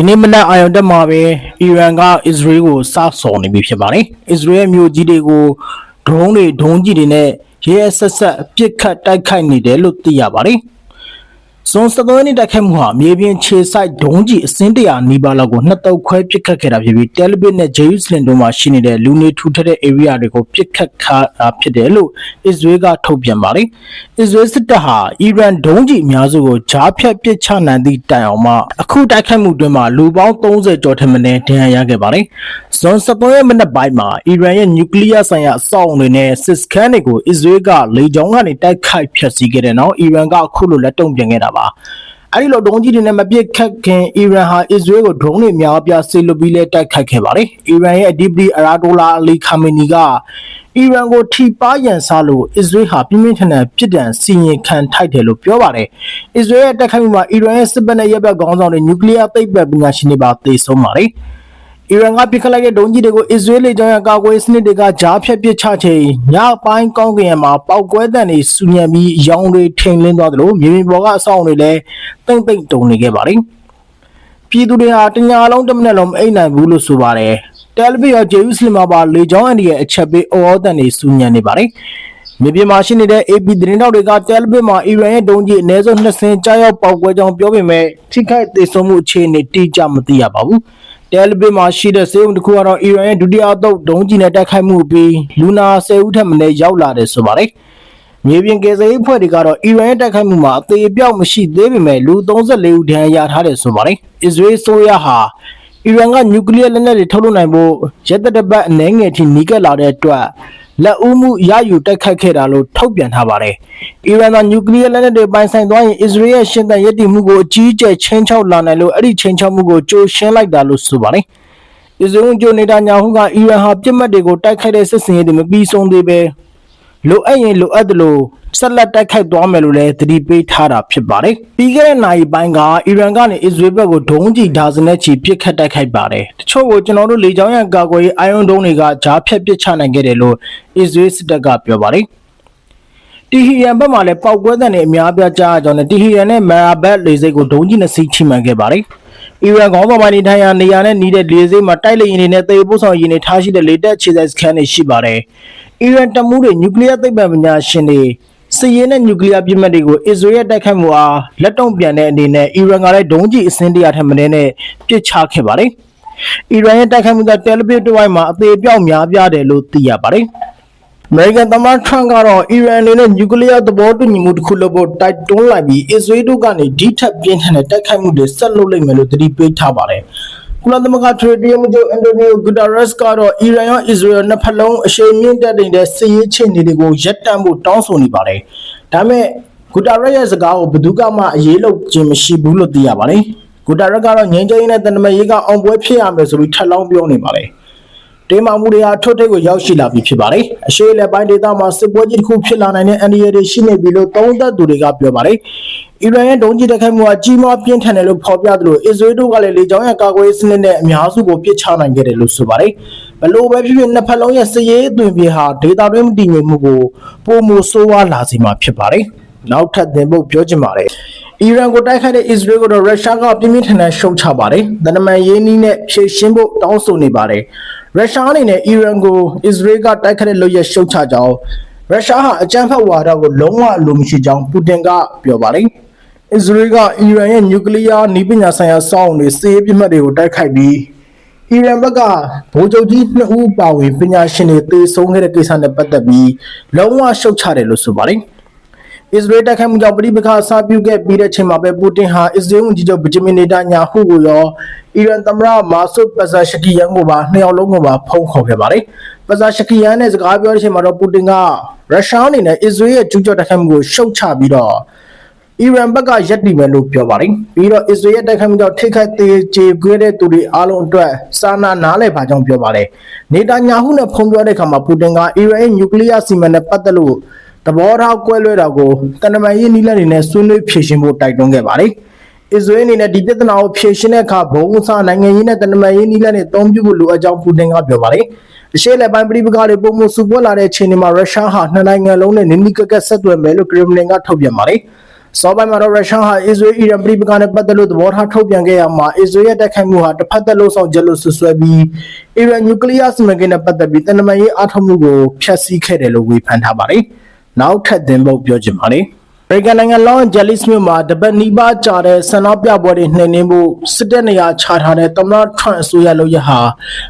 ဒီနေ့မနက်အာရုံတက်မှာပဲအီရန်ကအစ္စရေးကိုစဆော်နေပြီဖြစ်ပါတယ်အစ္စရေးရဲ့မြို့ကြီးတွေကိုဒရုန်းတွေဒုံးကြီးတွေနဲ့ရဲရဲဆက်ဆက်ပစ်ခတ်တိုက်ခိုက်နေတယ်လို့သိရပါတယ် ဇွန်17ရက်နေ့တိုက်ခိုက်မှုဟာမြေပြင်ခြေဆိုင်ဒုံးကြီးအစင်းတရာနီးပါးလောက်ကိုနှစ်တုပ်ခွဲပစ်ခတ်ခဲ့တာဖြစ်ပြီးတယ်လီဗစ်နဲ့ဂျေရုဆလင်တို့မှာရှိနေတဲ့လူနေထူထပ်တဲ့ area တွေကိုပစ်ခတ်ခါဖြစ်တယ်လို့အစ္စရေးကထုတ်ပြန်ပါတယ်အစ္စရေးစစ်တပ်ဟာအီရန်ဒုံးကြီးအများစုကိုဂျားဖြတ်ပစ်ချနိုင်သည့်တိုင်အောင်မှအခုတိုက်ခိုက်မှုတွင်မှာလူပေါင်း30ကျော်ထက်မနည်းဒဏ်ရာရခဲ့ပါတယ်ဇွန်17ရက်မနက်ပိုင်းမှာအီရန်ရဲ့နျူကလ িয়ার ဆိုင်ရာအဆောက်အုံတွေနဲ့စစ်စခန်းတွေကိုအစ္စရေးကလေကြောင်းကနေတိုက်ခိုက်ဖျက်ဆီးခဲ့တဲ့နောက်အီရန်ကအခုလိုလက်တုံ့ပြန်ခဲ့တာပါအဲ့ဒီလိုဒုံးကြီးတွေနဲ့မပြစ်ခတ်ခင်အီရန်ဟာအစ္စရေးကိုဒရုန်းတွေများပြားဆေလွတ်ပြီးလဲတိုက်ခတ်ခဲ့ပါတယ်။အီရန်ရဲ့အဒီပလီအရာဒိုလာအလီခါမီနီကအီရန်ကိုထိပါရန်စားလို့အစ္စရေးဟာပြင်းပြင်းထန်ထန်ပြစ်ဒဏ်စီရင်ခံထိုက်တယ်လို့ပြောပါတယ်။အစ္စရေးရဲ့တိုက်ခိုက်မှုမှာအီရန်ရဲ့စစ်ဘက်နဲ့ရပ်ဘက်ခေါင်းဆောင်တွေနျူကလ িয়ার သိပ္ပံပညာရှင်တွေပါသေဆုံးပါတယ်။ အီရန်ကပစ်ခတ်လိုက်တဲ့ဒုံးကြီးတွေကိုအစ္စရေးလေကြောင်းရန်ကာကွယ်ရေးစနစ်တွေကကြားဖြတ်ပစ်ချချိန်ညပိုင်းကောင်းကင်မှာပောက်ကွဲတံတွေစူညံပြီးရောင်တွေထိန်လင်းသွားသလိုမြေပြင်ပေါ်ကအဆောင်တွေလည်းတိမ့်တိမ့်တုံနေခဲ့ပါတယ်။ပြည်သူတွေဟာတညာလုံးတစ်မိနစ်လုံးမအိပ်နိုင်ဘူးလို့ဆိုပါတယ်။တယ်လီဗီရောဂျေရုဆလင်မှာပါလေကြောင်းအန်ဒီရဲ့အချက်ပေးအော်တံတွေစူညံနေပါတယ်။မြေပြင်မှာရှိနေတဲ့ AP သတင်းတောက်တွေကတယ်လီဗီမှာအီရန်ရဲ့ဒုံးကြီးအနည်းဆုံး2ဆင်းကြားရောက်ပေါက်ကွဲကြောင်းပြောပေမဲ့ထိခိုက်ဒေဆုံးမှုအခြေအနေတိကျမသိရပါဘူး။ တယ်လီဗစ်မှာရှိတဲ့စေုံတစ်ခုကတော့အီရန်ရဲ့ဒုတိယအသုတ်ဒုံးကျည်နဲ့တိုက်ခိုက်မှုပြီးလူနာ10ဦးထက်မနည်းရောက်လာတယ်ဆိုပါတယ်။မြေပြင်ကယ်ဆယ်ရေးဖွဲ့တွေကတော့အီရန်ရဲ့တိုက်ခိုက်မှုမှာအသေးအပြောက်မရှိသေးပေမဲ့လူ34ဦးဒဏ်ရာရထားတယ်ဆိုပါတယ်။အစ္စရေးဆိုရဟာအီရန်ကနျူကလ িয়ার လက်နက်တွေထုတ်လုပ်နိုင်ဖို့ရက်သက်တစ်ပတ်အနည်းငယ်ထိနီးကပ်လာတဲ့အတွက် လက်ဦးမှုရယူတိုက်ခိုက်ခဲ့တာလို့ထုတ်ပြန်ထားပါတယ်။အီရန်ကနျူကလ িয়ার လက်နက်တွေပိုင်ဆိုင်သွားရင်အစ္စရေးရဲ့ရှင်သန်ရည်တည်မှုကိုအကြီးအကျယ်ချင်းချောက်လာနိုင်လို့အဲ့ဒီချင်းချောက်မှုကိုကြိုရှင်းလိုက်တာလို့ဆိုပါတယ်။အစ္စရေးဝန်ကြီးနေတာညာဟုကအီရန်ဟာပြစ်မှတ်တွေကိုတိုက်ခိုက်တဲ့စစ်စင်ရေးတွေမပြီးဆုံးသေးပဲ လိုအပ်ရင်လိုအပ်သလိုဆက်လက်တိုက်ခိုက်သွားမယ်လို့လည်းသတိပေးထားတာဖြစ်ပါတယ်။ပြီးခဲ့တဲ့နိုင်ပိုင်းကအီရန်ကနေအစ္စရေးဘက်ကိုဒုံးကျည်ဒါဇင်နဲ့ချီပစ်ခတ်တိုက်ခိုက်ပါတယ်။တချို့ကိုကျွန်တော်တို့လေကြောင်းရန်ကာကွယ်ရေးအိုင်ယွန်ဒုံးတွေကဂျားဖြတ်ပစ်ချနိုင်ခဲ့တယ်လို့အစ္စရေးစစ်တပ်ကပြောပါတယ်။တီဟီရန်ဘက်မှာလည်းပောက်ကွဲတဲ့နေအများပြားကြားအကြောင်းနဲ့တီဟီရန်နဲ့မာရာဘတ်လေစိတ်ကိုဒုံးကြီးနှစ်စီးချိမှန်ခဲ့ပါတယ်။ အီရန်ခေါင်းဆောင်ပိုင်းနေထိုင်ရာနေရာနဲ့နီးတဲ့လေစိတ်မှာတိုက်လေရင်တွေနဲ့တေပို့ဆောင်ရင်တွေထားရှိတဲ့လေတပ်ခြေဆိုင်စခန်းတွေရှိပါတယ်။အီရန်တမူးတွေနျူကလ িয়ার သိပ္ပံပညာရှင်တွေစစ်ရေးနဲ့နျူကလ িয়ার ပြစ်မှတ်တွေကိုအစ္စရေးရဲ့တိုက်ခိုက်မှုအားလက်တုံ့ပြန်တဲ့အနေနဲ့အီရန်ကလည်းဒုံးကျည်အစင်းတရာထက်မနည်းနဲ့ပစ်ချခဲ့ပါတယ်။အီရန်ရဲ့တိုက်ခိုက်မှုကတယ်လီဗစ်တဝိုက်မှာအသေးအပြောက်များပြားတယ်လို့သိရပါတယ်။ အမေရိကန်သမ္မတထရန့်ကတော့အီရန်အနေနဲ့နျူကလ িয়ার သဘောတူညီမှုတစ်ခုလုပ်ဖို့တိုက်တွန်းလိုက်ပြီးအစ္စရေးတို့ကနေဒီထက်ပြင်းထန်တဲ့တိုက်ခိုက်မှုတွေဆက်လုပ်လိမ့်မယ်လို့သတိပေးထားပါတယ်။ကုလသမဂ္ဂထရီတီယမ်ချုပ်အန်တိုနီယိုဂူတာရက်စ်ကတော့အီရန်ရောအစ္စရေးရောနှစ်ဖက်လုံးအရှိန်မြင့်တက်နေတဲ့စစ်ရေးခြေအနေတွေကိုရပ်တန့်ဖို့တောင်းဆိုနေပါတယ်။ဒါပေမဲ့ဂူတာရက်ရဲ့စကားကိုဘယ်သူကမှအရေးလုပ်ခြင်းမရှိဘူးလို့သိရပါတယ်။ဂူတာရက်ကတော့ငြိမ်းချမ်းရေးနဲ့တန်တမာရေးကအောင်ပွဲဖြစ်ရမယ်ဆိုပြီးထပ်လောင်းပြောနေပါတယ်။ တင်းမာမှုတွေဟာထွတ်ထိပ်ကိုရောက်ရှိလာပြီဖြစ်ပါတယ်။အရှိလက်ပိုင်းဒေသမှာစစ်ပွဲကြီးတစ်ခုဖြစ်လာနိုင်တဲ့အန္တရာယ်တွေရှိနေပြီလို့သုံးသပ်သူတွေကပြောပါတယ်။အီရန်ရဲ့ဒုံးကျည်တိုက်ခိုက်မှုဟာကြီးမားပြင်းထန်တယ်လို့ဖော်ပြသလိုအစ္စရေးတို့ကလည်းလေကြောင်းရန်ကာကွယ်ရေးစနစ်နဲ့အများစုကိုပစ်ချနိုင်ခဲ့တယ်လို့ဆိုပါတယ်။ဘလို့ပဲဖြစ်ဖြစ်နှစ်ဖက်လုံးရဲ့စစ်ရေးအသွင်ပြေဟာဒေတာတွင်းမတည်ငြိမ်မှုကိုပုံမဆိုးဝါးလာစေမှာဖြစ်ပါတယ်။နောက်ထပ်သင်ဖို့ပြောချင်ပါတယ်။ အီရန်ကိုတိုက်ခိုက်တဲ့အစ္စရေးကိုတော့ရုရှားကပြင်းပြင်းထန်ထန်ရှုံချပါတယ်။တနမန်ရေးနည်းနဲ့ဖြည့်ရှင်းဖို့တောင်းဆိုနေပါတယ်။ရုရှားအနေနဲ့အီရန်ကိုအစ္စရေးကတိုက်ခိုက်တဲ့လုပ်ရရှုံချကြောင်းရုရှားဟာအကြမ်းဖက်ဝါဒကိုလုံးဝအလိုမရှိကြောင်းပူတင်ကပြောပါတယ်။အစ္စရေးကအီရန်ရဲ့နျူကလ িয়ার နည်းပညာဆိုင်ရာစောင့်တွေစစ်ရေးပြစ်မှတ်တွေကိုတိုက်ခိုက်ပြီးအီရန်ဘက်ကဗိုလ်ချုပ်ကြီးနှစ်ဦးပါဝင်ပညာရှင်တွေတေဆုံးခဲ့တဲ့ကိစ္စနဲ့ပတ်သက်ပြီးလုံးဝရှုတ်ချတယ်လို့ဆိုပါတယ်။ အစ္စရေးတိုက်ခိုက်မှုကြောင့်ပြည်ပခါအစပြုခဲ့ပြီးတဲ့ချိန်မှာပဲပူတင်ဟာအစ္စရေးဝန်ကြီးချုပ်ဗဂျမင်နေတညာဟုကိုရောအီရန်သမ္မတမာဆုပဇာရှကီယန်ကိုပါနှစ်ယောက်လုံးကိုပါဖုံးခေါ်ခဲ့ပါတယ်။ပဇာရှကီယန်နဲ့စကားပြောတဲ့ချိန်မှာတော့ပူတင်ကရုရှားအနေနဲ့အစ္စရေးရဲ့ကျူးကျော်တိုက်ခိုက်မှုကိုရှုတ်ချပြီးတော့အီရန်ဘက်ကရက်တည်မယ်လို့ပြောပါတယ်။ပြီးတော့အစ္စရေးရဲ့တိုက်ခိုက်မှုကြောင့်ထိခိုက်သေးကျေခဲ့တဲ့သူတွေအားလုံးအတွက်စာနာနားလည်ပါကြောင်းပြောပါတယ်။နေတာညာဟုနဲ့ဖုံးပြောတဲ့အခါမှာပူတင်ကအီရန်ရဲ့နျူကလ িয়ার စီမံနဲ့ပတ်သက်လို့ သဘောထားကွဲလွဲတာကိုတန်တမာရေးနီးလန်းနေနဲ့ဆွေးနွေးဖြေရှင်းဖို့တိုက်တွန်းခဲ့ပါတယ်။အစ္စရေးအနေနဲ့ဒီပြဿနာကိုဖြေရှင်းတဲ့အခါဘုံအစားနိုင်ငံရေးနဲ့တန်တမာရေးနီးလန်းတွေအသုံးပြုဖို့လိုအပ်ကြောင်းပူတင်ကပြောပါတယ်။အရှေ့လက်ပိုင်းပြည်ပကတွေပုံမှုစုပွဲလာတဲ့အချိန်တွေမှာရုရှားဟာနှစ်နိုင်ငံလုံးနဲ့နင်းနီးကပ်ကပ်ဆက်သွယ်မယ်လို့ကရမလင်ကထုတ်ပြန်ပါတယ်။စောပိုင်းမှာတော့ရုရှားဟာအစ္စရေးအီရန်ပြည်ပကနဲ့ပတ်သက်လို့သဘောထားထုတ်ပြန်ခဲ့ရမှာအစ္စရေးရဲ့တိုက်ခိုက်မှုဟာတစ်ဖက်သက်လို့ဆောင်ချက်လို့ဆွဆွဲပြီးအီရန်နျူကလ িয়ার စီမံကိန်းနဲ့ပတ်သက်ပြီးတန်တမာရေးအားထုတ်မှုကိုဖျက်ဆီးခဲ့တယ်လို့ဝေဖန်ထားပါတယ်။ နောက်ထပ်သင်ပုတ်ပြောချင်ပါတယ်။အမေရိကန်နိုင်ငံလောင်းဂျယ်လစ်မြို့မှာတပတ်နီးပါးကြာတဲ့ဆန္ဒပြပွဲတွေနှိမ်နင်းဖို့စစ်တပ်နေရာချထားတဲ့သမ္မတထရန့်အစိုးရလုပ်ရဟာ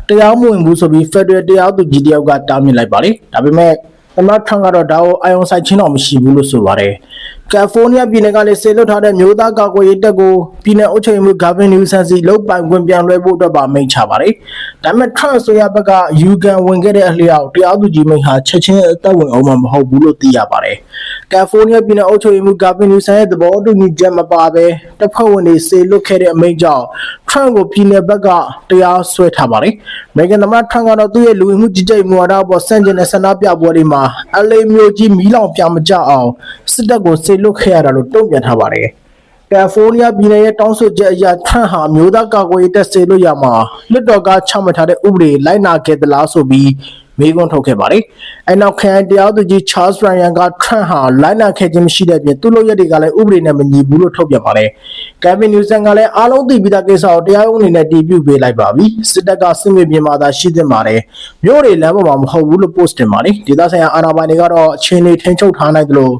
တရားမဝင်ဘူးဆိုပြီးဖက်ဒရယ်တရားသူကြီးတယောက်ကတားမြစ်လိုက်ပါတယ်။ဒါပေမဲ့သမ္မတထရန့်ကတော့ဒါကိုအာရုံစိုက်ခြင်းတော့မရှိဘူးလို့ဆိုပါတယ်။ ကယ်လီဖိုးနီးယားပြည်နယ်ကလည်းဆေလွတ်ထားတဲ့မျိုးသားကာကွယ်ရေးတပ်ကိုပြည်နယ်အုပ်ချုပ်ရေးမှူးဂါဗင်နျူဆန်စီလုတ်ပိုင်ခွင့်ပြန်လွှဲဖို့အတွက်ပါမိန့်ချပါတယ်။ဒါပေမဲ့ထရန့်ဆိုရဘက်ကယူကန်ဝင်ခဲ့တဲ့အလျောက်တရားသူကြီးမိန့်ဟာချက်ချင်းအသက်ဝင်အောင်မှာမဟုတ်ဘူးလို့သိရပါတယ်။ကယ်လီဖိုးနီးယားပြည်နယ်အုပ်ချုပ်ရေးမှူးဂါဗင်နျူဆန်ရဲ့သဘောတူညီချက်မပါဘဲတပ်ဖွဲ့ဝင်တွေဆေလွတ်ခဲ့တဲ့အမိန့်ကြောင့်ထရန့်ကိုပြည်နယ်ဘက်ကတရားစွဲထားပါတယ်။အမေရိကန်သမ္မတထရန့်ကတော့သူ့ရဲ့လူဝင်မှုကြီးကြပ်မှုဝါဒအပေါ်စန့်ကျင်တဲ့ဆန္ဒပြပွဲတွေမှာအလေးမျိုးကြီးမီးလောင်ပြမကြအောင်စစ်တပ်ကိုဆေလွတ်ခဲ့ရတာလို့တုံ့ပြန်ထားပါတယ်။ကယ်လီဖိုးနီးယားပြည်နယ်ရဲ့တောင်းဆိုချက်အရထရန့်ဟာမျိုးသားကာကွယ်ရေးတပ်ဆေလို့ရမှာလွတ်တော်ကချမှတ်ထားတဲ့ဥပဒေလိုက်နာခဲ့သလားဆိုပြီးမေးခွန်းထုတ်ခဲ့ပါတယ်။အဲနောက်ခရိုင်တရားသူကြီး Charles Ryan ကထရန့်ဟာလိုက်နာခဲ့ခြင်းမရှိတဲ့ပြင်သူ့လိုရက်တွေကလည်းဥပဒေနဲ့မညီဘူးလို့ထုတ်ပြန်ပါတယ်။ Gavin Newsom ကလည်းအားလုံးသိပြီးသားကိစ္စကိုတရားရုံးအနေနဲ့တည်ပြုပေးလိုက်ပါပြီ။စစ်တပ်ကစစ်မြေပြင်မှာသာရှိသင့်ပါတယ်။မြို့တွေလမ်းပေါ်မှာမဟုတ်ဘူးလို့ post တင်ပါတယ်။ဒေသဆိုင်ရာအာဏာပိုင်တွေကတော့အချင်းတွေထိန်းချုပ်ထားနိုင်သလို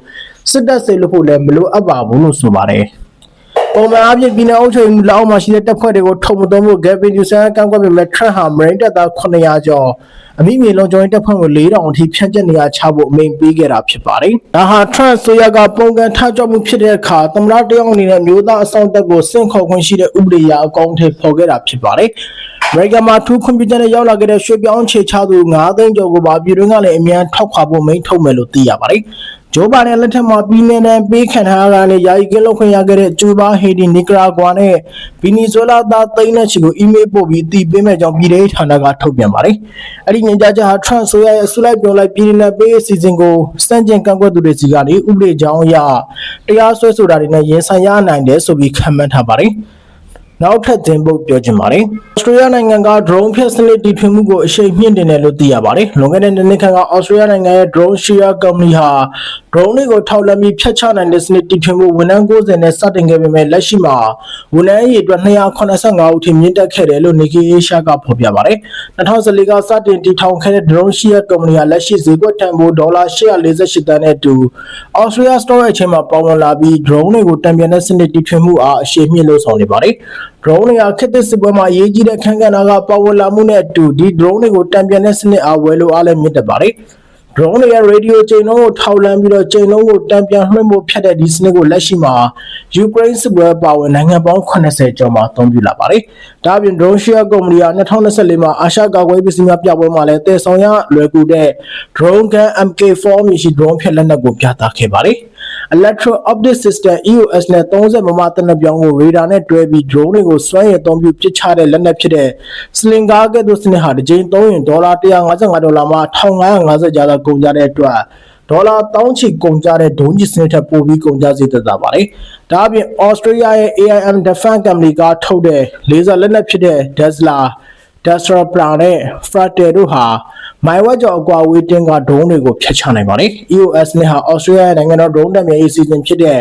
စစ်တပ်စေလို့ဖို့လည်းမလိုအပ်ပါဘူးလို့ဆိုပါတယ်။ပုံမှန်အားဖြင့်ပြည်နယ်အုပ်ချုပ်ရေးမှူးလက်အောက်မှာရှိတဲ့တပ်ဖွဲ့တွေကိုထုတ်မသွင်းဖို့ Gavin Newsom ကကန့်ကွက်ပေမဲ့ Trump ဟာ Marine တပ်သား900ကျော်အမိမြေလုံးကျော်ရင်တပ်ဖွဲ့ကို4000အထိဖြန့်ကျက်နေရချဖို့အမိန့်ပေးခဲ့တာဖြစ်ပါတယ်။ဒါဟာ Trump ဆိုရကပုံကန်ထကြွမှုဖြစ်တဲ့အခါသမ္မတတယောက်အနေနဲ့မျိုးသားအဆောင်တပ်ကိုစင့်ခေါ်ခွင့်ရှိတဲ့ဥပဒေအရအကောင့်ထဲပေါ်ခဲ့တာဖြစ်ပါတယ်။ အမေရိကန်မှာထူးခွင့်ပြုချက်နဲ့ရောက်လာခဲ့တဲ့ရွှေပြောင်းခြေချသူ9သိန်းကျော်ကိုပါပြည်တွင်းကလည်းအမြန်ထောက်ခွာဖို့မိန့်ထုတ်မယ်လို့သိရပါတယ်။ဂျိုးဘိုင်ဒန်လက်ထက်မှာပြည်내နဲ့ပေးခံထားရတာနဲ့ယာယီကင်းလွတ်ခွင့်ရခဲ့တဲ့ကျူဘာဟေဒီနီကရာဂွာနဲ့ဗီနီဇွဲလားသားသိန်းနဲ့ချီကိုအီးမေးလ်ပို့ပြီးအတည်ပြုမဲ့ကြောင်းပြည်ထောင်ဌာနကထုတ်ပြန်ပါတယ်။အဲ့ဒီညွှန်ကြားချက်ဟာထရန့်ဆိုရရဲ့အစုလိုက်ပြောင်းလိုက်ပြည်내နဲ့ပေးအစီအစဉ်ကိုစန့်ကျင်ကန့်ကွက်သူတွေစီကနေဥပဒေကြောင်းအရတရားစွဲဆိုတာတွေနဲ့ရင်ဆိုင်ရနိုင်တယ်ဆိုပြီးခန့်မှန်းထားပါတယ်။ နောက်ထပ်သင်ပုတ်ပြောချင်ပါတယ်။ဩစတြေးလျနိုင်ငံက drone ဖြတ်စနစ်တီထွင်မှုကိုအရှိန်မြင့်တင်တယ်လို့သိရပါတယ်။လွန်ခဲ့တဲ့နှစ်နှစ်ခန့်ကဩစတြေးလျနိုင်ငံရဲ့ drone share company ဟာ drone တွေကိုထောက်လှမ်းပြီးဖြတ်ချနိုင်တဲ့စနစ်တီထွင်မှုဝန်ထမ်း90နဲ့စတင်ခဲ့ပေမဲ့လက်ရှိမှာဝန်ထမ်းအရေအတွက်285ဦးထိမြင့်တက်ခဲ့တယ်လို့ Nikkei Asia ကဖော်ပြပါတယ်။2014ကစတင်တည်ထောင်ခဲ့တဲ့ drone share company ဟာလက်ရှိဈေးကွက်တန်ဖိုးဒေါ်လာ848တန်းနဲ့အတူ Australia Store ရဲ့အချိန်မှာပေါဝင်လာပြီး drone တွေကိုတံပြန်တဲ့စနစ်တီထွင်မှုအားအရှိန်မြင့်လို့ဆောင်နေပါတယ်။ drone တွေဟာခေတ်သစ်စစ်ပွဲမှာအရေးကြီးတဲ့ခန်းကဏ္ဍကပါဝင်လာမှုနဲ့အတူဒီ drone တွေကိုတံပြန်တဲ့စနစ်အားဝယ်လို့အားလည်းမြင့်တက်ပါတယ်။ drone တွေရဲ့ radio ချိန်လုံးကိုထောက်လှမ်းပြီးတော့ချိန်လုံးကိုတံပြန်လွှင့်ဖို့ဖြတ်တဲ့ဒီစနစ်ကိုလက်ရှိမှာ Ukraine စစ်ပွဲပါဝင်နိုင်ငံပေါင်း80ကျော်မှာအသုံးပြုလာပါတယ်။ဒါ့အပြင် drone share company ဟာ2024မှာအာရှကာကွယ်ရေးပစ္စည်းများပြပွဲမှာလည်းတည်ဆောင်ရလွယ်ကူတဲ့ drone gun MK4 မြရှိ drone ဖြတ်လက်နက်ကိုပြသခဲ့ပါတယ်။ Electro Optic System EOS နဲ့30မမတနက်ပြောင်းကို radar နဲ့တွဲပြီး drone တွေကိုစွမ်းရည်အသုံးပြုပစ်ချတဲ့လက်နက်ဖြစ်တဲ့ Slinger ကဲ့သို့စနစ်ဟာတစ်ကြိမ်သုံးရင်ဒေါ်လာ155ဒေါ်လာမှ1550ကျားသာကုန်ကြတဲ့အတွက်ဒေါ်လာတောင်းချီကုန်ကြတဲ့ဒုံးကျည်စနစ်ထက်ပိုပြီးကုန်ကြစေတတ်တာပါတယ်။ဒါအပြင် Australia ရဲ့ AIM Defense Company ကထုတ်တဲ့ laser လက်နက်ဖြစ်တဲ့ Tesla Destra Plan နဲ့ Fratel တို့ဟာ မိုင်ဝက်ကျော်အကွာဝေးတင်ကဒုံးတွေကိုဖျက်ချနိုင်ပါတယ်။ EOS နဲ့ဟာ Australia နိုင်ငံတော်ဒုံးတပ်များရေးစီစဉ်ဖြစ်တဲ့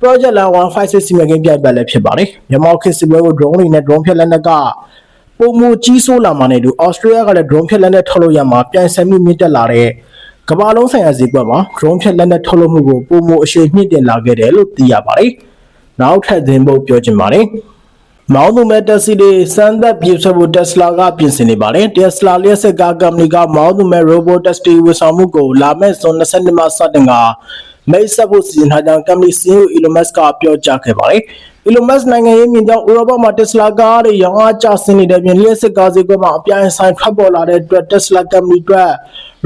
Project Land 156စီမံကိန်းပြိုင်ပတ်လည်းဖြစ်ပါတယ်။မြန်မာခေတ်စစ်ပွဲကို drone တွေနဲ့ drone ဖြတ်လက်နက်ကပုံမကြီးဆိုးလာမှနဲ့တူ Australia ကလည်း drone ဖြတ်လက်နက်ထုတ်လို့ရမှာပြိုင်ဆိုင်မှုမြင့်တက်လာတဲ့ကမ္ဘာလုံးဆိုင်ရာဈေးကွက်မှာ drone ဖြတ်လက်နက်ထုတ်လုပ်မှုကိုပုံမအရှိန်မြင့်တင်လာခဲ့တယ်လို့သိရပါတယ်။နောက်ထပ်သင်ဖို့ပြောချင်ပါတယ်။ မောင်းသူမဲ့တက်စီတွေစမ်းသပ်ပြေဆွဲဖို့ Tesla ကပြင်ဆင်နေပါတယ်။ Tesla လျှက်စစ်ကားကုမ္ပဏီကမောင်းသူမဲ့ robot taxi ဝန်ဆောင်မှုကိုလာမယ့်ဇွန်22မှာစတင်ကမိတ်ဆက်ဖို့စီစဉ်ထားကြောင်းကုမ္ပဏီ CEO Elon Musk ကပြောကြားခဲ့ပါတယ်။ Elon Musk နိုင်ငံရေးမြင့်ကြောင်းဥရောပမှာ Tesla ကားတွေရောင်းအားကျဆင်းနေတဲ့ပြင်လျှက်စစ်ကားဈေးကွက်မှာအပြိုင်ဆိုင်ထွက်ပေါ်လာတဲ့အတွက် Tesla ကုမ္ပဏီအတွက်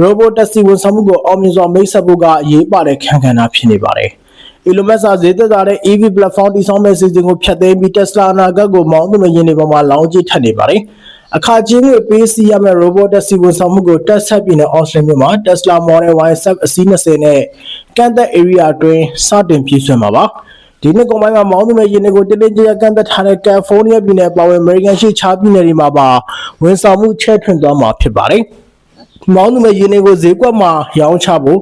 robot taxi ဝန်ဆောင်မှုကိုအောင်မြင်စွာမိတ်ဆက်ဖို့ကအရေးပါတဲ့ခံခံတာဖြစ်နေပါတယ်။ Elon Musk ကဈေးသက်သာတဲ့ EV platform တည်ဆောက်မဲ့စီစဉ်ကိုဖျက်သိမ်းပြီး Tesla အနာဂတ်ကိုမောင်းသူမဲ့ယင်းတွေပေါ်မှာလောင်းကြီးထပ်နေပါတယ်။အခါချင်းငွေပေးစီရမဲ့ robot taxi ဝန်ဆောင်မှုကို Texas ပြည်နယ် Austin မြို့မှာ Tesla Model Y အစီး20နဲ့ကန့်သက် area အတွင်းစတင်ပြေးဆွဲမှာပါ။ဒီနှစ်ကုန်ပိုင်းမှာမောင်းသူမဲ့ယင်းတွေကိုတင်းတင်းကြပ်ကြပ်ကန့်သက်ထားတဲ့ California ပြည်နယ်ပါဝင် American ရှိခြားပြည်နယ်တွေမှာပါဝန်ဆောင်မှုချဲ့ထွင်သွားမှာဖြစ်ပါတယ်။မောင်းသူမဲ့ယင်းတွေကိုဈေးကွက်မှာရောင်းချဖို့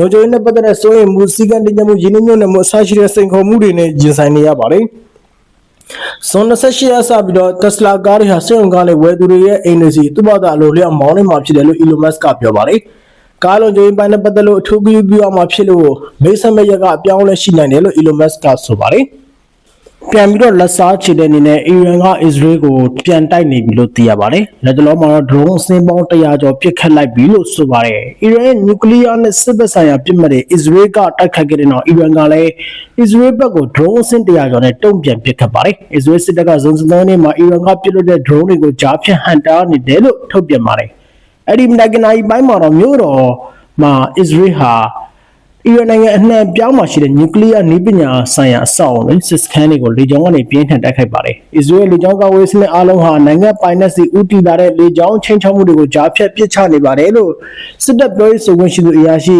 လုံခြုံရေးနဲ့ပတ်သက်တဲ့စိုးရိမ်မှုစီကံတင်ကြမှုရင်းနှီးမြှုပ်နှံမှုအစရှိတဲ့စိန်ခေါ်မှုတွေနဲ့ရင်ဆိုင်နေရပါတယ်။ဇွန်28ရက်စပြီးတော့ Tesla ကားတွေဟာစက်ရုံကားနဲ့ဝယ်သူတွေရဲ့အိမ်တွေစီသူ့ဘာသာအလိုလျောက်မောင်းနေမှာဖြစ်တယ်လို့ Elon Musk ကပြောပါတယ်။ကားလုံခြုံရေးပိုင်းနဲ့ပတ်သက်လို့အထူးပြုပြုအောင်မှာဖြစ်လို့မိတ်ဆက်မဲ့ရက်ကအပြောင်းအလဲရှိနိုင်တယ်လို့ Elon Musk ကဆိုပါတယ်။ ပြန်ပြီးတော့လက်စားချေတဲ့အနေနဲ့အီရန်ကအစ္စရေးကိုပြန်တိုက်နေပြီလို့သိရပါတယ်။လက်တလုံးမှာတော့ drone အစင်းပေါင်း100ကျော်ပစ်ခတ်လိုက်ပြီလို့ဆိုပါတယ်။အီရန်ရဲ့နျူကလ িয়ার နဲ့စစ်ဘက်ဆိုင်ရာပစ်မှတ်တွေအစ္စရေးကတိုက်ခတ်ခဲ့တဲ့နောက်အီရန်ကလည်းအစ္စရေးဘက်ကို drone အစင်း100ကျော်နဲ့တုံ့ပြန်ပစ်ခတ်ပါတယ်။အစ္စရေးစစ်တပ်ကဇွန်စတဲ့နေ့မှာအီရန်ကပစ်လွှတ်တဲ့ drone တွေကိုကြားဖြတ်ဟန်တာနေတယ်လို့ထုတ်ပြန်ပါတယ်။အဲ့ဒီမတိုင်ကနာရီပိုင်းမှာတော့မြို့တော်မှာအစ္စရေးဟာ အီရန်နိုင်ငံအနှံ့ပြောင်းမှာရှိတဲ့နျူကလ িয়ার နည်းပညာဆိုင်ရာအဆောက်အအုံတွေစစ်စခန်းတွေကိုလေကြောင်းကနေပြင်းထန်တိုက်ခိုက်ပါတယ်။အစ္စရေးလေကြောင်းကာကွယ်ရေးစနစ်အားလုံးဟာနိုင်ငံပိုင်နက်စီဦးတည်လာတဲ့လေကြောင်းချင်းချောက်မှုတွေကိုကြားဖြတ်ပစ်ချနေပါတယ်လို့စစ်တပ်ပြောရေးဆိုခွင့်ရှိသူအရာရှိ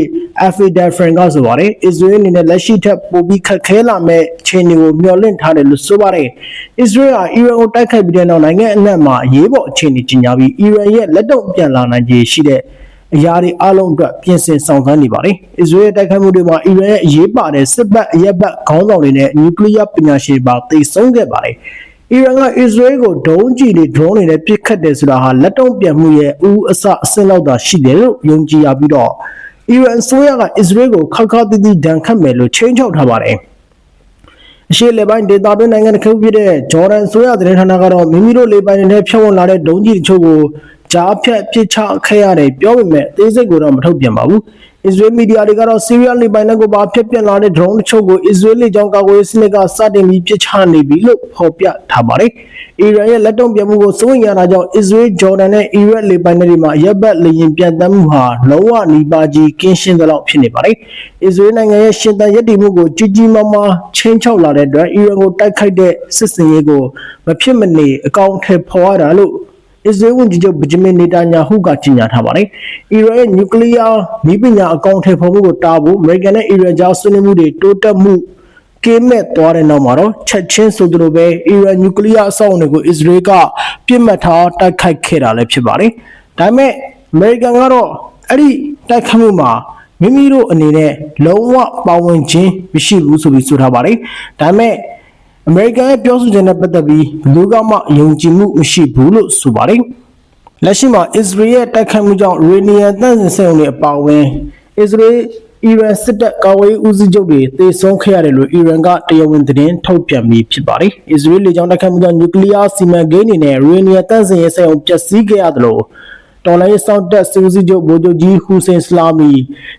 Afi Dafran ကဆိုပါတယ်။အစ္စရေးအနေနဲ့လက်ရှိထက်ပိုပြီးခက်ခဲလာမဲ့ခြေအနေကိုမျှော်လင့်ထားတယ်လို့ဆိုပါတယ်။အစ္စရေးဟာအီရန်ကိုတိုက်ခိုက်ပြီးတဲ့နောက်နိုင်ငံအနှံ့မှာအရေးပေါ်အခြေအနေကြီးညာပြီးအီရန်ရဲ့လက်တော့ပြန်လာနိုင်ခြေရှိတဲ့ အရာတွေအလုံးအတွက်ပြင်ဆင်ဆောင်ရွက်နေပါတယ်။အစ္စရေးရဲ့တိုက်ခိုက်မှုတွေမှာအီရန်ရဲ့အရေးပါတဲ့စစ်ဘက်အရက်ဘက်ခေါင်းဆောင်တွေနဲ့နျူကလ িয়ার ပညာရှင်ပါတိတ်ဆုံးခဲ့ပါတယ်။အီရန်ကအစ္စရေးကိုဒုံးကျည်တွေ drone တွေနဲ့ပစ်ခတ်တယ်ဆိုတာဟာလက်တုံ့ပြန်မှုရဲ့ဦးအစအဆင့်လောက်သာရှိတယ်လို့ယုံကြည်ရပြီးတော့အီရန်အစိုးရကအစ္စရေးကိုခောက်ခောက်တိတိဒဏ်ခတ်မယ်လို့ချိန်ချောက်ထားပါတယ်။အရှေ့လေပိုင်းဒေသတွင်းနိုင်ငံတစ်ခုဖြစ်တဲ့ဂျော်ဒန်ဆိုရသတင်းဌာနကတော့မိမိတို့လေပိုင်တွေနဲ့ဖြတ်ဝင်လာတဲ့ဒုံးကျည်တချို့ကို ကြားဖြတ်ပစ်ချခဲ့ရတယ်ပြောပေမဲ့အသေးစိတ်ကိုတော့မထုတ်ပြန်ပါဘူး။အစ္စရေးမီဒီယာတွေကတော့ဆီးရီးယားလေပိုင်နဲ့ကိုပါဖျက်ပြက်လာတဲ့ drone တချို့ကိုအစ္စရေးလေကြောင်းကာကွယ်ရေးစနစ်ကစတင်ပြီးပစ်ချနေပြီလို့ဖော်ပြထားပါတယ်။အီရန်ရဲ့လက်တုံ့ပြန်မှုကိုစိုးရိမ်ရတာကြောင့်အစ္စရေးဂျော်ဒန်နဲ့အီရတ်လေပိုင်တွေမှာရပ်ဘက်လေရင်ပြန်တမ်းမှုဟာလုံးဝနီးပါးကြီးကင်းရှင်းသလောက်ဖြစ်နေပါတယ်။အစ္စရေးနိုင်ငံရဲ့ရှင်သန်ရည်တည်မှုကိုကြီးကြီးမားမားချင်းချောက်လာတဲ့အတွက်အီရန်ကိုတိုက်ခိုက်တဲ့စစ်စင်ရေးကိုမဖြစ်မနေအကောင့်ထဲပေါ်ရတာလို့ အစ္စရေးဝန်ကြီးချုပ်ဗဂျမင်နေတာညာဟုကကြေညာထားပါတယ်။အီရန်ရဲ့နျူကလ িয়ার နည်းပညာအကောင့်ထဲပေါ်မှုကိုတားဖို့အမေရိကန်နဲ့အီရန်ကြားဆွေးနွေးမှုတွေတိုးတက်မှုကင်းမဲ့သွားတဲ့နောက်မှာတော့ချက်ချင်းဆိုသလိုပဲအီရန်နျူကလ িয়ারအဆောက်အအုံတွေကိုအစ္စရေးကပြစ်မှတ်ထားတိုက်ခိုက်ခဲ့တာလည်းဖြစ်ပါတယ်။ဒါပေမဲ့အမေရိကန်ကတော့အဲ့ဒီတိုက်ခိုက်မှုမှာမိမိတို့အနေနဲ့လုံးဝပါဝင်ခြင်းမရှိဘူးဆိုပြီးဆိုထားပါတယ်။ဒါပေမဲ့ အမေရိကန်ရဲ့ပြောဆိုချက်နဲ့ပတ်သက်ပြီးဘယ်သူကမှယုံကြည်မှုမရှိဘူးလို့ဆိုပါတယ်။လက်ရှိမှာအစ္စရေးရဲ့တိုက်ခိုက်မှုကြောင့်ရေနီယံတန့်စင်စက်ရုံတွေအပါအဝင်အစ္စရေးအီရန်စစ်တပ်ကာဝေးဦးစီးချုပ်တွေတေဆုံးခဲ့ရတယ်လို့အီရန်ကတရားဝင်သတင်းထုတ်ပြန်ပြီးဖြစ်ပါတယ်။အစ္စရေးလေကြောင်းတိုက်ခိုက်မှုကြောင့်နျူကလ িয়ার စီမံကိန်းတွေနဲ့ရေနီယံတန့်စင်ရေးစက်ရုံပျက်စီးခဲ့ရတယ်လို့ တော်လိုင်းဆောင်တက်စစ်ဦးစီးချုပ်ဗိုလ်ချုပ်ကြီးဟူစိန်စလာမီ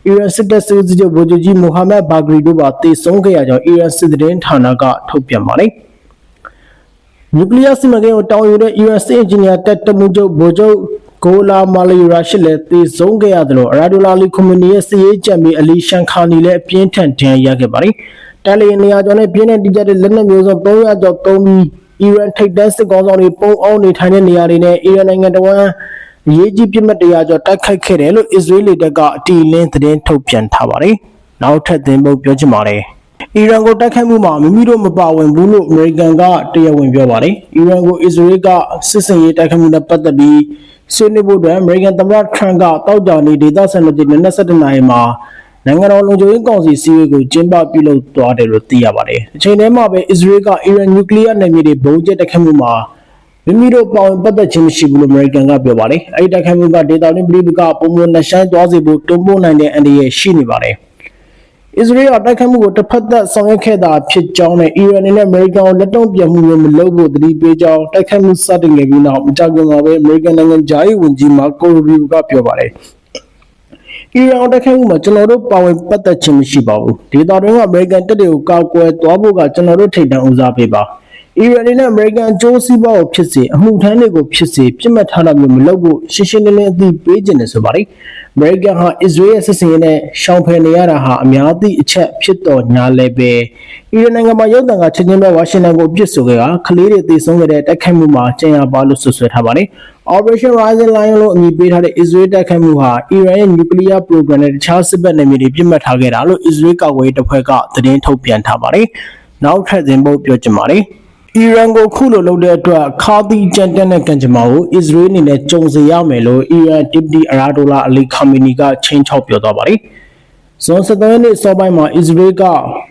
အီရန်စစ်တပ်စစ်ဦးစီးချုပ်ဗိုလ်ချုပ်ကြီးမိုဟာမက်ဘာဂရီတို့ပါတေဆုံးခဲ့ရကြောင်းအီရန်စစ်သတင်းဌာနကထုတ်ပြန်ပါတယ်။နျူကလ িয়ার စီမံကိန်းကိုတောင်းယူတဲ့အီရန်စစ်အင်ဂျင်နီယာတပ်တမှုချုပ်ဗိုလ်ချုပ်ဂိုလာမာလီရာရှိလည်းတေဆုံးခဲ့ရတယ်လို့အရာဒူလာလီကွန်မြူနီရဲ့စီရေးကြံပြီးအလီရှန်ခါနီလည်းအပြင်းထန်ဒဏ်ရာရခဲ့ပါတယ်။တယ်လီနေရာကျော်နဲ့ပြင်းတဲ့တိကျတဲ့လက်နက်မျိုးစုံ300ကျော်သုံးပြီးအီရန်ထိပ်တန်းစစ်ကောင်းဆောင်တွေပုံအောင်နေထိုင်တဲ့နေရာတွေနဲ့အီရန်နိုင်ငံတော်ဝန် အရေးကြီးပြစ်မှတ်တရားကျော်တိုက်ခိုက်ခဲ့တယ်လို့အစ္စရေးလေတပ်ကအတီလင်းသတင်းထုတ်ပြန်ထားပါတယ်။နောက်ထပ်သင်ပုတ်ပြောချင်ပါတယ်။အီရန်ကိုတိုက်ခိုက်မှုမှာမိမိတို့မပါဝင်ဘူးလို့အမေရိကန်ကတရားဝင်ပြောပါတယ်။အီရန်ကိုအစ္စရေးကစစ်စင်ရေးတိုက်ခိုက်မှုနဲ့ပတ်သက်ပြီးဆွေးနွေးဖို့အတွက်အမေရိကန်သမ္မတထရန့်ကတောက်ကြနေဒေသစံတော်ချိန်27နာရီမှာနိုင်ငံတော်လုံခြုံရေးကောင်စီစည်းဝေးကိုကျင်းပပြုလုပ်သွားတယ်လို့သိရပါတယ်။အချိန်တည်းမှာပဲအစ္စရေးကအီရန်နျူကလ িয়ার နယ်မြေတွေဘုံကျက်တိုက်ခိုက်မှုမှာ မိမိတို့ပေါင်ပတ်သက်ခြင်းမရှိဘူးလို့အမေရိကန်ကပြောပါတယ်။အဲဒီတိုက်ခိုက်မှုကဒေတာတွင်းပြည်ပကပုံမှန်နှဆိုင်သွားစေဖို့တွန်းပို့နိုင်တဲ့အန္တရာယ်ရှိနေပါတယ်။အစ္စရေးကတိုက်ခိုက်မှုကိုတစ်ဖက်သက်ဆောင်ရွက်ခဲ့တာဖြစ်ကြောင်းနဲ့အီရန်နဲ့အမေရိကန်ကိုလက်တုံ့ပြန်မှုမျိုးမလုပ်ဖို့တတိပေးကြောင်းတိုက်ခိုက်မှုစတင်ခဲ့ပြီးနောက်မကြာခင်မှာပဲအမေရိကန်နိုင်ငံဂျာယီဝန်ကြီးမာကိုရူဘီကပြောပါတယ်။အီရန်တိုက်ခိုက်မှုမှာကျွန်တော်တို့ပါဝင်ပတ်သက်ခြင်းမရှိပါဘူး။ဒေတာတွင်းကအမေရိကန်တပ်တွေကိုကာကွယ်သွားဖို့ကကျွန်တော်တို့ထိပ်တန်းဦးစားပေးပါ။ အီရန်နဲ့အမေရိကန်အကျိုးစီးပွားကိုဖြစ်စေအမှုထမ်းတွေကိုဖြစ်စေပြစ်မှတ်ထားတာမျိုးမလုပ်ဖို့ရှင်းရှင်းလင်းလင်းအသိပေးခြင်းနဲ့ဆိုပါတယ်။အမေရိကန်ဟာအစ္စရေးရဲ့စစ်စင်ရေးနဲ့ရှောင်ဖယ်နေရတာဟာအများသည့်အချက်ဖြစ်တော်ညာလည်းပဲအီရန်နိုင်ငံမှာရုပ်သံကချက်ချင်းပဲဝါရှင်တန်ကိုပြစ်ဆိုခဲ့တာကလေးတွေတည်ဆုံးခဲ့တဲ့တိုက်ခိုက်မှုမှာကျန်ရပါလို့ဆွဆွဲထားပါတယ်။ Operation Rising Lion လို့အမည်ပေးထားတဲ့အစ္စရေးတိုက်ခိုက်မှုဟာအီရန်ရဲ့နျူကလ িয়ার ပရိုဂရမ်နဲ့တခြားစစ်ဘက်နယ်မြေတွေပြစ်မှတ်ထားခဲ့တာလို့အစ္စရေးကာကွယ်ရေးတပ်ဖွဲ့ကသတင်းထုတ်ပြန်ထားပါတယ်။နောက်ထပ်သင်ဖို့ပြောချင်ပါတယ်။ အီရန်ကိုခုလိုလုပ်တဲ့အတွက်ခါသီကြမ်းတမ်းတဲ့ကံကြမ္မာကိုအစ္စရေးအနေနဲ့ကြုံစေရမယ်လို့အီရန်ဒစ်ပတီအရာဒိုလာအလီခါမီနီကချင်းချောက်ပြောသွားပါတယ်။ဇွန်17ရက်နေ့စောပိုင်းမှာအစ္စရေးက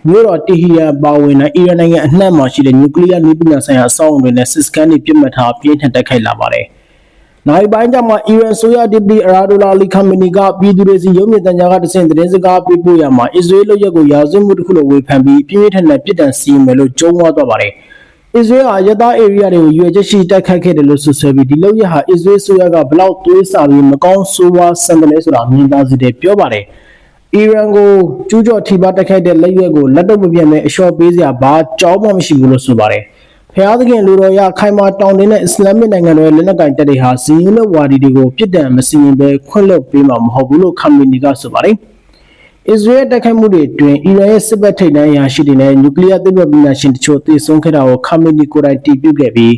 မြို့တော်တီဟီယန်ပါဝင်တဲ့အီရန်နိုင်ငံအနှံ့မှာရှိတဲ့နျူကလ িয়ার နည်းပညာဆိုင်ရာအဆောက်အုံတွေနဲ့စစ်စခန်းတွေပြစ်မှတ်ထားပြင်းထန်တိုက်ခိုက်လာပါတယ်။နောက်ပိုင်းကျမှအီရန်ဆိုရဒီပလီအရာဒိုလာလီခမနီကပြည်သူတွေစီရုံးမြင့်တန်ကြားကတဆင့်သတင်းစကားပေးပို့ရမှာအစ္စရေးလုပ်ရက်ကိုရာဇဝတ်မှုတစ်ခုလိုဝေဖန်ပြီးပြင်းပြင်းထန်ထန်ပြစ်ဒဏ်စီရင်မယ်လို့ကြုံဝါသွားပါတယ်။ အစ္စရေးဟာရတာဧရိယာတွေကိုရွေချက်ရှိတိုက်ခိုက်ခဲ့တယ်လို့ဆိုဆွဲပြီးဒီလောက်ရဟာအစ္စရေးဆိုရကဘလောက်သွေးစာပြီးမကောင်းဆိုးဝါးဆန်တယ်လဲဆိုတာမြင်သာစေတယ်ပြောပါတယ်။အီရန်ကိုကျူးကျော်ထိပါတိုက်ခိုက်တဲ့လက်ရွက်ကိုလက်တော့မပြတ်နဲ့အလျှော့ပေးစရာဘာကြောင်းမှမရှိဘူးလို့ဆိုပါတယ်။ဖျားသခင်လူတော်ရခိုင်မာတောင်းတင်းတဲ့အစ္စလာမစ်နိုင်ငံတွေလက်နက်ကင်တပ်တွေဟာဇီယွန်နဲ့ဝါဒီတွေကိုပြစ်ဒဏ်မစီရင်ဘဲခွင့်လွှတ်ပေးမှာမဟုတ်ဘူးလို့ခမီနီကဆိုပါတယ်။ အစ္စရေးတိုက်ခိုက်မှုတွေအတွင်းအီရန်ရဲ့စစ်ဘက်ထိပ်တန်းအရာရှိတွေနဲ့နျူကလ িয়ার သိပ္ပံပညာရှင်တချို့သေဆုံးခဲ့တာကိုခါမီနီကိုယ်တိုင်တည်ပြုခဲ့ပြီး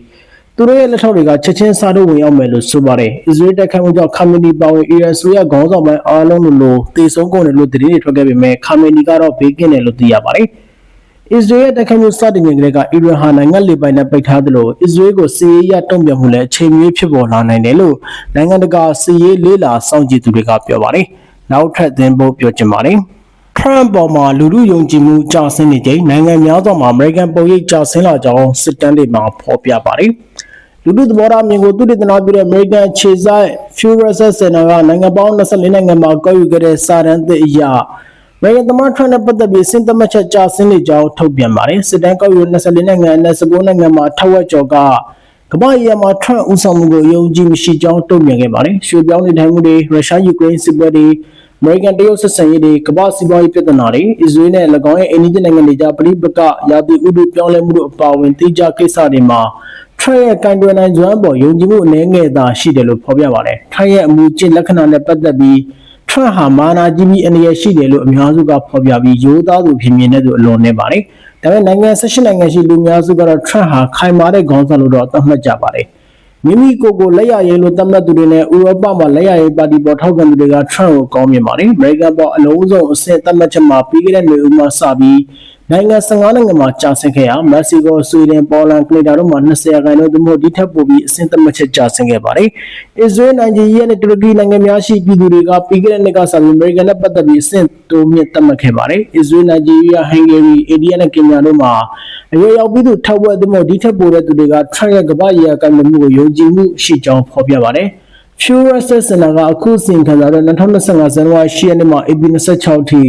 သူတို့ရဲ့လက်ထောက်တွေကချက်ချင်းစားတော့ဝင်ရောက်မယ်လို့ဆိုပါတယ်။အစ္စရေးတိုက်ခိုက်မှုကြောင့်ခါမီနီပါဝင်အီရန်ဆိုရခေါင်းဆောင်ပိုင်းအားလုံးလိုသေဆုံးကုန်တယ်လို့သတင်းတွေထွက်ခဲ့ပေမဲ့ခါမီနီကတော့ဘေးကင်းတယ်လို့သိရပါတယ်။အစ္စရေးရဲ့တိုက်ခိုက်မှုစတင်ချိန်ကလေးကအီရန်ဟာနိုင်ငံလေပိုင်နဲ့ပိတ်ထားသလိုအစ္စရေးကိုစီးရေးရတုံ့ပြန်မှုလည်းအချိန်မီဖြစ်ပေါ်လာနိုင်တယ်လို့နိုင်ငံတကာစီးရေးလေးလာစောင့်ကြည့်သူတွေကပြောပါတယ်။ နောက်ထပ်သင်ဖို့ပြောချင်ပါတယ်။ထရန့်ပေါ်မှာလူလူယုံကြည်မှုကျဆင်းနေချိန်နိုင်ငံများစွာမှာအမေရိကန်ပုံရိပ်ကျဆင်းလာကြောင်းစစ်တမ်းတွေမှာဖော်ပြပါတယ်။လူလူသဘောထားမြင်ကိုသူတည်တနာပြုတဲ့အမေရိကန်ခြေဆိုင် Fuel Research Center ကနိုင်ငံပေါင်း24နိုင်ငံမှာကောက်ယူခဲ့တဲ့စာတမ်းသစ်အရအမေရိကန်သမ္မတထရန့်နဲ့ပတ်သက်ပြီးစင်တမတ်ချက်ကျဆင်းနေကြောင်းထုတ်ပြန်ပါတယ်။စစ်တမ်းကောက်ယူ24နိုင်ငံအနက်19နိုင်ငံမှာထက်ဝက်ကျော်က ကမ္ဘာ့ရေးမှာထရန့်ဦးဆောင်မှုကိုယုံကြည်မရှိကြောင်းတုံ့ပြန်ခဲ့ပါတယ်။ရွှေပြောင်းနေထိုင်မှုတွေရုရှားယူကရိန်းစစ်ပွဲတွေအမေရိကန်တရုတ်ဆက်ဆံရေးတွေကမ္ဘာစီးပွားရေးပြဿနာတွေအစ္စရေးနဲ့၎င်းရဲ့အိန္ဒိယနိုင်ငံတွေကြားပြည်ပကရာသီဥတုပြောင်းလဲမှုတို့အပါအဝင်တိကျကိစ္စတွေမှာထရန့်ရဲ့ကန်တွယ်နိုင်စွမ်းပေါ်ယုံကြည်မှုအနေငယ်သာရှိတယ်လို့ဖော်ပြပါတယ်။ထရန့်ရဲ့အမူကျင့်လက္ခဏာနဲ့ပတ်သက်ပြီးထရန့်ဟာမာနာကြီးပြီးအနေရရှိတယ်လို့အများစုကဖော်ပြပြီးရိုးသားသူဖြစ်မြင်တဲ့သူအလွန်နေပါတယ်။ ဒါပေမဲ့နိုင်ငံ18နိုင်ငံရှိလူများစုကတော့ထရန့်ဟာခိုင်မာတဲ့ခေါင်းဆောင်လို့တော့သတ်မှတ်ကြပါတယ်။မိမိကိုယ်ကိုလက်ရရေးလို့သတ်မှတ်သူတွေနဲ့ဥရောပမှာလက်ရရေးပါတီပေါ်ထောက်ခံသူတွေကထရန့်ကိုကောင်းမြင်ပါတယ်။အမေရိကန်ပေါ်အလုံးစုံအဆင့်သတ်မှတ်ချက်မှာပြီးခဲ့တဲ့နေ့ဦးမှာစပြီး နိုင်ငံ15နိုင်ငံမှာကြာဆင်းခဲ့ရမက္ကဆီကို၊ဆွီဒင်၊ပေါ်လန်၊ကနေဒါတို့မှာ20ရာခိုင်နှုန်းသို့မဟုတ်ဒီထက်ပိုပြီးအဆင့်သတ်မှတ်ချက်ကြာဆင်းခဲ့ပါတယ်။အစ္စရေး၊နိုင်ဂျီးရီးယားနဲ့တူရကီနိုင်ငံများရှိပြည်သူတွေကပြီးခဲ့တဲ့နှစ်ကစပြီးအမေရိကန်နဲ့ပတ်သက်ပြီးအဆင့်တိုးမြင့်သတ်မှတ်ခဲ့ပါတယ်။အစ္စရေး၊နိုင်ဂျီးရီးယား၊ဟန်ဂေရီ၊အိန္ဒိယနဲ့ကင်ညာတို့မှာအရွယ်ရောက်ပြီးသူထောက်ဝက်သို့မဟုတ်ဒီထက်ပိုတဲ့သူတွေကထရန့်ရဲ့ကမ္ဘာ့ရေးရာကံမှုကိုယုံကြည်မှုရှိကြောင်းဖော်ပြပါတယ်။ Pew Research Center ကအခုစီရင်ခံစာတဲ့2025ဇန်နဝါရီ10ရက်နေ့မှာ AP26 ထိ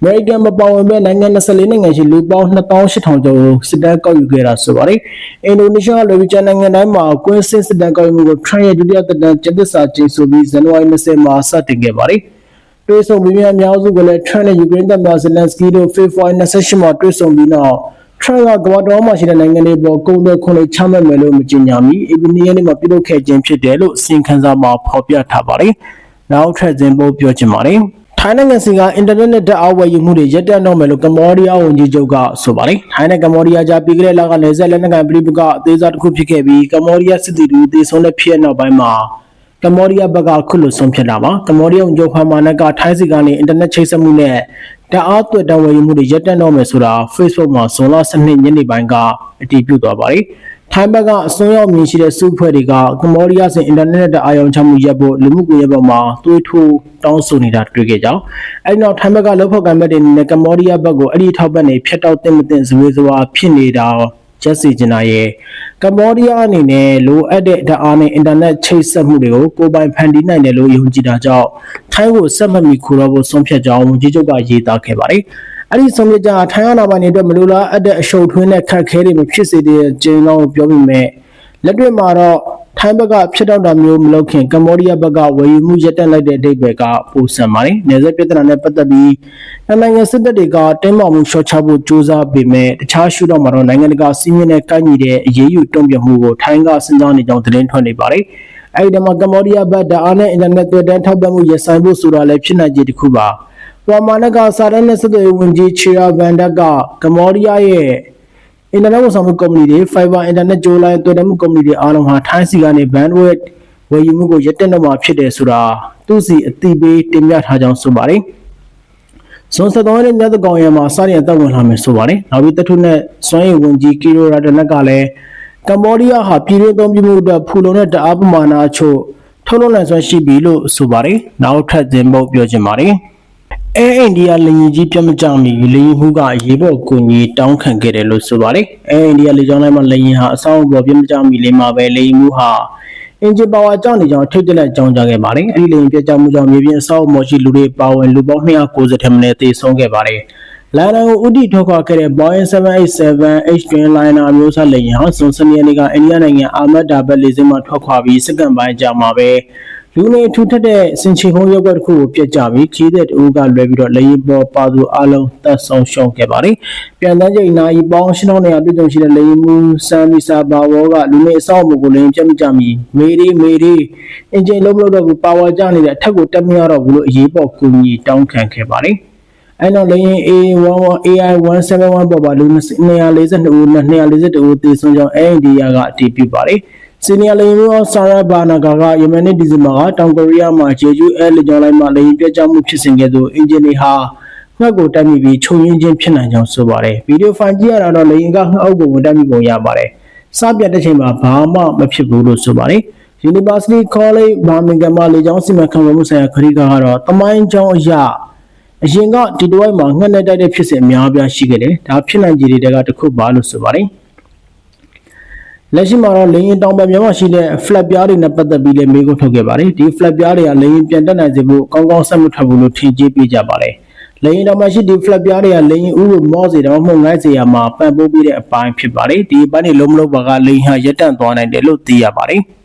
အမေရိကန်မပါဝင်မဲ့နိုင်ငံ24နိုင်ငံရှိလူပေါင်း2800ကျော်ကိုစစ်တမ်းကောက်ယူခဲ့တာဆိုပါတယ်။အင်ဒိုနီးရှားလိုပြီးကျန်နိုင်ငံတိုင်းမှာကွင်းစင်စစ်တမ်းကောက်ယူမှုကိုထရန့်ရဲ့ဒုတိယသက်တမ်းကျသစ္စာကျင်းဆိုပြီးဇန်နဝါရီ20မှာစတင်ခဲ့ပါတယ်။တွေ့ဆုံပြီးများအများစုကလည်းထရန့်နဲ့ယူကရိန်းသမ္မတဇလန်စကီတို့ဖေဖော်ဝါရီ28မှာတွေ့ဆုံပြီးနောက်ထရန့်ကကမ္ဘာတော်မှာရှိတဲ့နိုင်ငံတွေပေါ်ကုန်သွယ်ခွန်တွေချမှတ်မယ်လို့မကြေညာမီအေဗီနီယန်မှာပြုလုပ်ခဲ့ခြင်းဖြစ်တယ်လို့စီရင်ခံစာမှာဖော်ပြထားပါတယ်။နောက်ထပ်ဇင်ပို့ပြောချင်ပါတယ်။ ထိုင်းနိုင်ငံစီကအင်တာနက်နဲ့ဓာတ်အားဝယ်ယူမှုတွေရပ်တန့်တော့မယ်လို့ကမ္ဘောဒီးယားဝန်ကြီးချုပ်ကဆိုပါတယ်။ထိုင်းနဲ့ကမ္ဘောဒီးယားကြားပြီးခဲ့တဲ့လကနယ်စပ်လက်နက်ကိုင်ပြည်ပကအသေးစားတစ်ခုဖြစ်ခဲ့ပြီးကမ္ဘောဒီးယားစစ်သည်တွေသေဆုံးတဲ့ဖြစ်ရပ်နောက်ပိုင်းမှာကမ္ဘောဒီးယားဘက်ကခုလိုဆုံးဖြတ်လာပါကမ္ဘောဒီးယားဝန်ကြီးဖာမာနက်ကထိုင်းစီကနေအင်တာနက်ချိတ်ဆက်မှုနဲ့ဓာတ်အားသွက်တန်းဝယ်ယူမှုတွေရပ်တန့်တော့မယ်ဆိုတာ Facebook မှာဇွန်လ12ညနေပိုင်းကအတည်ပြုသွားပါတယ်။ ထိုင်းဘက်ကအစွန်းရောက်မြင်ရှိတဲ့စုဖွဲ့တွေကကမ္ဘောဒီးယားစဉ်အင်တာနက်နဲ့အာရုံချမှုရပ်ဖို့လူမှုကွန်ရက်ပေါ်မှာသွေးထိုးတောင်းဆိုနေတာတွေ့ခဲ့ကြောင်းအဲဒီနောက်ထိုင်းဘက်ကလောက်ဖောက်ကံဘက်တွေနဲ့ကမ္ဘောဒီးယားဘက်ကိုအဲ့ဒီထောက်ပံ့နေဖျက်တောက်တင်မတင်ဇဝေဇဝါဖြစ်နေတာချက်စီကျင်နာရဲ့ကမ္ဘောဒီးယားအနေနဲ့လိုအပ်တဲ့ဓာတ်အားနဲ့အင်တာနက်ချိတ်ဆက်မှုတွေကိုကိုယ်ပိုင်ဖန်တီးနိုင်တယ်လို့ယုံကြည်တာကြောင့်ထိုင်းကိုဆက်မမီခိုးတော့ဖို့ဆုံးဖြတ်ကြောင်းဝန်ကြီးချုပ်ကရေးသားခဲ့ပါတယ်။ အဲ့ဒီဆုံးဖြတ်ချက်ထိုင်းအာဏာပိုင်တွေအတွက်မလိုလားအပ်တဲ့အရှုပ်ထွေးနဲ့ခက်ခဲတွေမဖြစ်စေတဲ့ကျင်းလုံးပြောပြီးမြဲလက်တွေ့မှာတော့ထိုင်းဘက်ကဖြစ်တော့တာမျိုးမလုပ်ခင်ကမ္ဘောဒီးယားဘက်ကဝယ်ယူမှုရပ်တန့်လိုက်တဲ့အဓိပ္ပာယ်ကပိုဆန်ပါတယ်။နေဆက်ပြဿနာနဲ့ပတ်သက်ပြီးနိုင်ငံစစ်တပ်တွေကတင်းမာမှုလျှော့ချဖို့ကြိုးစားပေမဲ့တခြားရှုတော့မှာတော့နိုင်ငံတကာစီးမြင့်တဲ့ကိုက်ညီတဲ့အရေးယူတုံ့ပြန်မှုကိုထိုင်းကစဉ်းစားနေကြောင်းသတင်းထွက်နေပါတယ်။အဲဒီတမှာကမ္ဘောဒီးယားဘက်ဓာတ်အားနဲ့အင်တာနက်တွေ့တန်းထောက်ပံ့မှုရပ်ဆိုင်ဖို့ဆိုတာလည်းဖြစ်နိုင်ခြေတစ်ခုပါ။ ပရမာနကစာရန်နဲ့စစ်တွေဝင်ကြီးချီရာဗန်ဒက်ကကမ္ဘောဒီးယားရဲ့အင်တာနက်ဝန်ဆောင်မှုကုမ္ပဏီတွေ Fiber Internet ကြိုးလိုင်းတွေ့တဲ့မှုကုမ္ပဏီတွေအားလုံးဟာထိုင်းစီကနေ bandwidth ဝယ်ယူမှုကိုရပ်တန့်တော့မှာဖြစ်တယ်ဆိုတာသူ့စီအတိပေးတင်ပြထားကြောင်းဆိုပါတယ်။ဇွန်73ရက်နေ့ညသကောင်ရံမှာစတင်အသက်ဝင်လာမယ်ဆိုပါတယ်။နောက်ပြီးတထုနဲ့စွမ်းရည်ဝန်ကြီးကီရိုရာဒနက်ကလည်းကမ္ဘောဒီးယားဟာပြည်တွင်းသုံးပြုမှုအတွက်ဖူလုံတဲ့တအားပမာဏအချို့ထုတ်လုပ်နိုင်စွမ်းရှိပြီလို့ဆိုပါတယ်။နောက်ထပ်သင်ပုတ်ပြောချင်ပါတယ်။ အဲအိန္ဒိယလေရင်ကြီးပြတ်မကြမီလေရင်မှုကအရေးပေါ်ကူညီတောင်းခံခဲ့တယ်လို့ဆိုပါတယ်အဲအိန္ဒိယလေကြောင်းလိုင်းမှာလေရင်ဟာအဆောင်အပေါ်ပြတ်မကြမီလေးမှာပဲလေရင်မှုဟာအင်ဂျင်ပါဝါကြောင့်နေကြောင်းထိတ်တလက်ကြောင်းကြခဲ့ပါတယ်အဲဒီလေရင်ပြတ်ကျမှုကြောင့်မြေပြင်အဆောင်အပေါ်ရှိလူတွေပါဝင်လူပေါင်း290ထက်မနည်းသေဆုံးခဲ့ပါတယ်လန်ဒန်ကိုဥတီထွက်ခွာခဲ့တဲ့ Boeing 787 H twin liner အမျိုးအစားလေယာဉ်ဟာဇွန်စနေနေ့ကအိန္ဒိယနိုင်ငံအာမတ်ဒါဘတ်လေဆိပ်မှထွက်ခွာပြီးစက္ကန့်ပိုင်းကြာမှာပဲ လူနေထူထပ်တဲ့စင်ချီဟုံးရုပ်ကတစ်ခုကိုပြတ်ကျပြီးကြီးတဲ့တူကလွယ်ပြီးတော့လေယာဉ်ပေါ်ပါသူအလုံးသက်ဆုံးရှုံးခဲ့ပါတယ်။ပြန်တန်းချိန်နာရီပေါင်း၈000ပြည့်စုံရှိတဲ့လေယာဉ်မူဆမ်မီဆာဘာဝေါကလူနေအဆောက်အဦကိုလည်းပြတ်မကြမီမေရီမေရီအင်ဂျင်လုံးမလို့တော့ဘူးပါဝါကျနေတဲ့အထက်ကိုတက်မရတော့ဘူးလို့အရေးပေါ်ကူညီတောင်းခံခဲ့ပါတယ်။အဲ့တော့လေရင် A11 AI 171 ပေါ်ပါလူ242ဦးနဲ့242ဦးသေဆုံးကြောင်းအိန္ဒိယကအတည်ပြုပါတယ်။ စီနီယာလေရင်မျိုးဆာရဘာနာကာကယမန်နေ့ဒီဇင်ဘာကတောင်ကိုရီးယားမှာဂျေဂျူးအဲလေကြောင်းလိုင်းမှာလေရင်ပြတ်ကျမှုဖြစ်စဉ်ကဲ့သို့အင်ဂျင်တွေဟာငှက်ကိုတက်မိပြီးချုံရင်းချင်းဖြစ်နိုင်ကြောင်းဆိုပါတယ်။ဗီဒီယိုဖိုင်ကြည့်ရတာတော့လေရင်ကငှက်အုပ်ကိုဝင်တက်မိပုံရပါတယ်။စပြတ်တဲ့ချိန်မှာဘာမှမဖြစ်ဘူးလို့ဆိုပါတယ်။ University College Birmingham မှာလေကြောင်းစီမံခန့်ခွဲမှုဆိုင်ရာခရီးကားကတော့တမိုင်းကျောင်းအရာအရင်ကဒီတစ်ဝိုက်မှာငှက်နဲ့တိုက်တဲ့ဖြစ်စဉ်အများအပြားရှိခဲ့တယ်။ဒါဖြစ်နိုင်ခြေတွေကတစ်ခုပါလို့ဆိုပါတယ်။ လက်ရှိမှာတော့လေရင်တောင်ပံမြန်မာရှိတဲ့ flat ပြားတွေနဲ့ပတ်သက်ပြီးလည်းမေးခွန်းထုတ်ခဲ့ပါတယ်။ဒီ flat ပြားတွေကလေရင်ပြန်တက်နိုင်စေဖို့ကောင်းကောင်းဆက်မထွက်ဘူးလို့ထင်ကြေးပေးကြပါတယ်။လေရင်တောင်ပံရှိဒီ flat ပြားတွေကလေရင်ဥကိုမော့စေတော့မှမဟုတ်ငိုက်စေရမှာပံ့ပိုးပေးတဲ့အပိုင်းဖြစ်ပါတယ်။ဒီအပိုင်းတွေလုံးမလုံးပါကလေရင်ဟာရက်တန့်သွားနိုင်တယ်လို့သိရပါတယ်။